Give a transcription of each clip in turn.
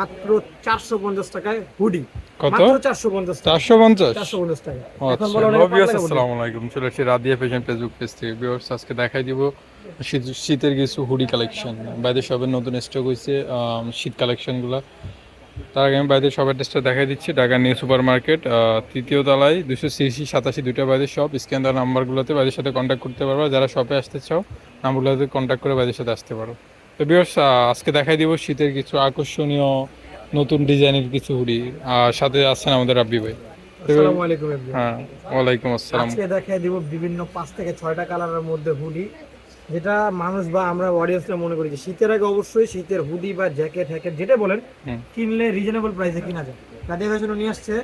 মাত্র চারশো পঞ্চাশ টাকায় হুডি। কত? চারশো পঞ্চাশ চারশো পঞ্চাশ? চারশো পঞ্চাশ টাকা। এখন বলো অনেকে ভিউয়ার্স পাতলা কাপড় আসসালামু আলাইকুম চলে আসছি রাদিয়া ফ্যাশন ফেসবুক পেজ থেকে। ভিউয়ার্স আজকে দেখাই দিব শীত- শীতের কিছু হুডি কালেকশন বাইরে সবের নতুন স্টক হয়েছে শীত কালেকশনগুলো তার আগে আমি বাইরে সবার টেস্টটা দেখাই দিচ্ছি। ঢাকা নিউ সুপার মার্কেট তৃতীয় তলায় দুশো সিসি সাতাশি দুটো বাইরে শপ স্ক্যান দেওয়া নাম্বারগুলোতে বাইরের সাথে কন্ট্যাক্ট করতে পারো যারা শপে আসতে চাও নাম্বারগুলোতে কন্ট্যাক্ট করে বাইরের সাথে আসতে পারো। তো আজকে দেখাই দিব শীতের কিছু আকর্ষণীয় নতুন ডিজাইনের কিছু হুডি। আর সাথে আছেন আমাদের রাব্বি ভাই। আসসালামু আলাইকুম হ্যাঁ ওয়ালাইকুম আসসালাম। আজকে দেখাই দিব বিভিন্ন পাঁচ থেকে ছয়টা কালারের মধ্যে হুডি যেটা মানুষ বা আমরা অডিয়েন্সরা মনে করি যে শীতের আগে অবশ্যই শীতের হুডি বা জ্যাকেট হ্যাকেট যেটা বলেন কিনলে রিজনেবল প্রাইসে কিনা যায়। রাধে ফ্যাশন নিয়ে আসছে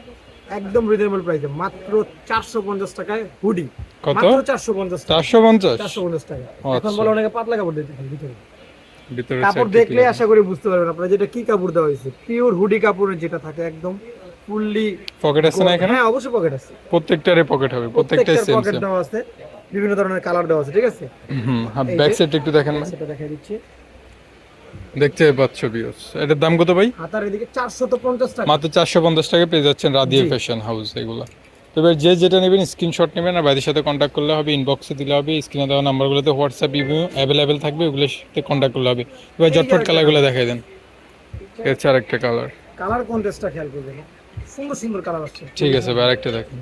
একদম রিজনেবল প্রাইসে মাত্র চারশো পঞ্চাশ টাকায় হুডি। কত? চারশো পঞ্চাশ চারশো পঞ্চাশ? চারশো পঞ্চাশ টাকা। এখন আচ্ছা। বলে অনেকে পাতলা কাপড় দিতে ভিতরে। কাপড় দেখলে আশা করি বুঝতে পারবেন আপনারা যেটা কি কাপড় দেওয়া হয়েছে। পিওর হুডি কাপড়ের যেটা থাকে একদম ফুললি পকেট আছে না এখানে? হ্যাঁ অবশ্যই পকেট আছে। প্রত্যেকটারে পকেট হবে প্রত্যেকটার সেম পকেট দেওয়া আছে বিভিন্ন ধরনের কালার দেওয়া আছে ঠিক আছে? হুম এই ব্যাক যে- সাইড একটু দেখেন না সেটা দেখাই দিচ্ছি। দেখতে পাচ্ছ ভিউস এটার দাম কত ভাই? হাতার এদিকে চারশো তো পঞ্চাশ টাকা। মাত্র চারশো পঞ্চাশ টাকা পেয়ে যাচ্ছেন রাদিয়া ফ্যাশন হাউস এগুলো। তবে যে যেটা নেবেন স্ক্রিনশট নেবেন আর বাইরের সাথে কন্ট্যাক্ট করলে হবে ইনবক্সে দিলে হবে স্ক্রিনে দেওয়া নাম্বারগুলোতে হোয়াটসঅ্যাপ ইভিউ অ্যাভেলেবেল থাকবে ওগুলোর সাথে কন্ট্যাক্ট করলে হবে। এবার ঝটপট কালারগুলো দেখাই দেন। এর আর একটা কালার কালার কন্টেস্টটা খেয়াল করবেন সুন্দর সুন্দর কালার আসছে। ঠিক আছে ভাই আরেকটা দেখেন।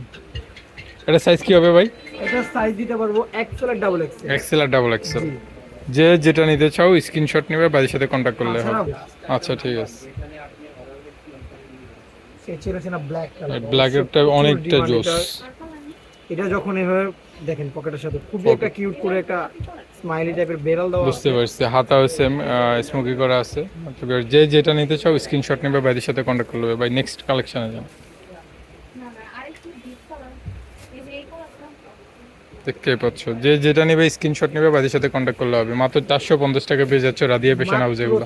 এটা সাইজ কি হবে ভাই? এটা সাইজ দিতে পারব এক্সেল আর ডাবল এক্সেল এক্সেল আর ডাবল এক্সেল যে যেটা নিতে চাও স্ক্রিনশট নেবে বাড়ির সাথে কন্ট্যাক্ট করলে হবে। আচ্ছা ঠিক আছে। ছিল না ব্ল্যাক কালার ব্ল্যাকেরটা অনেকটা জোস। এটা। যখন এভাবে দেখেন পকেটের সাথে খুবই একটা কিউট করে একটা স্মাইলি টাইপের বেরাল দেওয়া বুঝতে পারছি। হাতাও সেম স্মোকি করা আছে। যে যেটা নিতে চাও স্ক্রিনশট নেবে বাইদের সাথে কন্ট্যাক্ট করবে বাই নেক্সট কালেকশনে যান। দেখতে পাচ্ছ। যে যেটা নেবে স্ক্রিনশট নেবে বাড়ির সাথে কন্ট্যাক্ট করলে হবে। মাত্র চারশো পঞ্চাশ টাকা পেয়ে যাচ্ছে রাদিয়া ফ্যাশন হাউস এগুলো।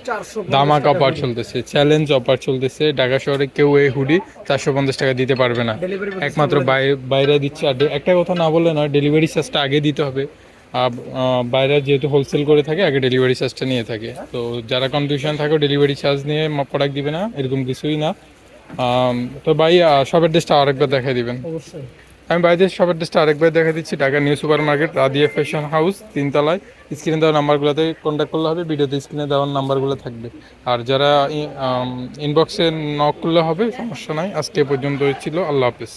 দামাক অফার চলতেছে চ্যালেঞ্জ অফার চলতেছে। ঢাকা শহরে কেউ এই হুডি চারশো পঞ্চাশ টাকা দিতে পারবে না। একমাত্র বাইরে দিচ্ছে। আর একটা কথা না বললে নয় ডেলিভারি চার্জটা আগে দিতে হবে। বাইরে যেহেতু হোলসেল করে থাকে আগে ডেলিভারি চার্জটা নিয়ে থাকে। তো যারা কনফিউশন থাকে ডেলিভারি চার্জ নিয়ে প্রোডাক্ট দিবে না এরকম কিছুই না। তো ভাই আহ, সবের ড্রেসটা আরেকবার দেখাই দিবেন। অবশ্যই। আমি বাইরে সবার ড্রেসটা আরেকবার দেখা দিচ্ছি, Dhaka new super market Radia fashion house তিনতলায়। স্ক্রিনে দেওয়া নাম্বারগুলোতে কন্ট্যাক্ট করলে হবে, ভিডিওতে স্ক্রিনে দেওয়ার নাম্বারগুলো থাকবে। আর যারা ইনবক্সে নক করলে হবে, সমস্যা নাই। আজকে পর্যন্ত ছিল, আল্লাহ হাফিজ।